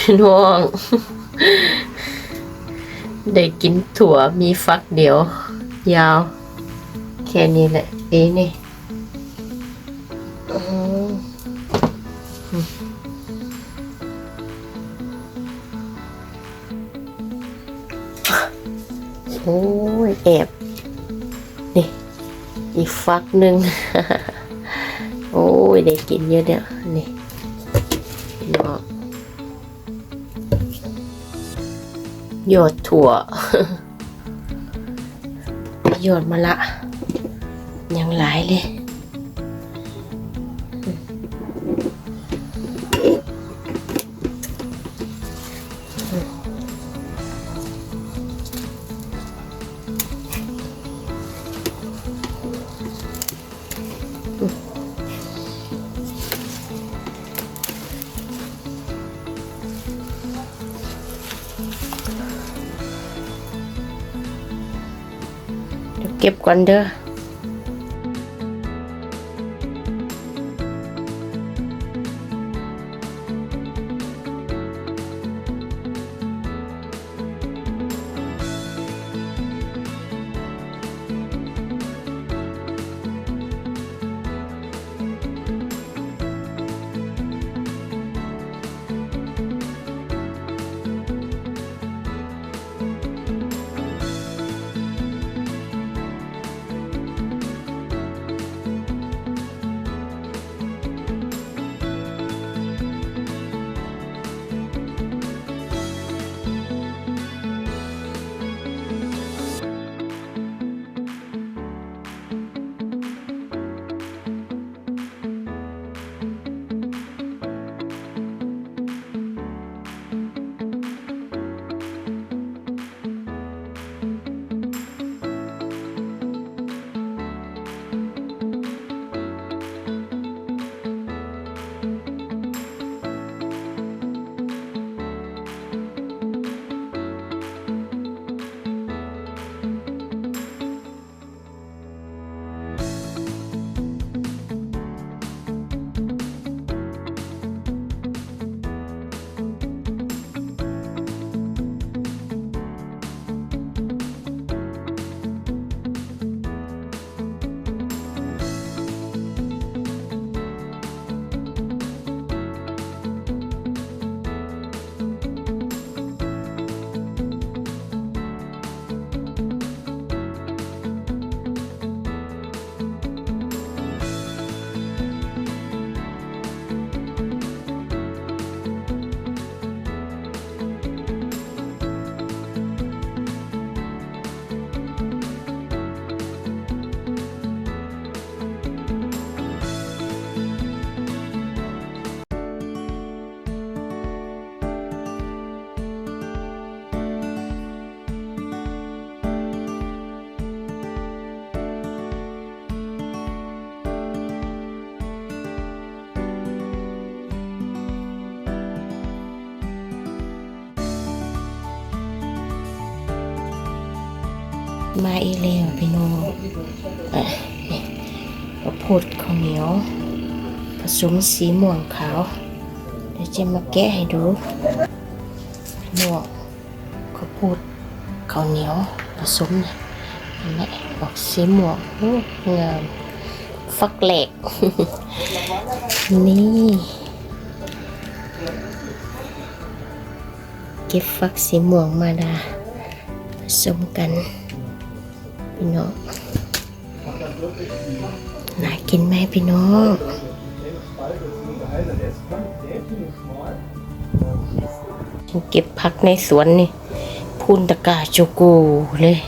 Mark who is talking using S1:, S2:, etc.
S1: พี่น้อง ได้กินถั่วมีฟักเดียว ยาว แค่นี้แหละเอ้นี่โอ้ยแอบนี่ อีกฟักหนึ่งโอ้ย ได้กินเยอะเนี่ย นี่พี่น้อง หยดถั่ว หยดมาละ ยังหลายเลย เก็บก่อนเด้อ มาอีกแล้วพี่น้องอะนี่ข้าวโพดข้าวเหนียว ผสมสีม่วงขาว เดี๋ยวจะมาแกะให้ดูพี่น้องข้าวโพดข้าวเหนียวผสมนี่ออกสีม่วงงามฟักแหลกนี่เก็บฟักสีม่วงมาดาผสมกัน พี่น้องน่ากินไหมพี่น้องฉันเก็บผักในสวนนี่พูนตะกาโจโกูเลย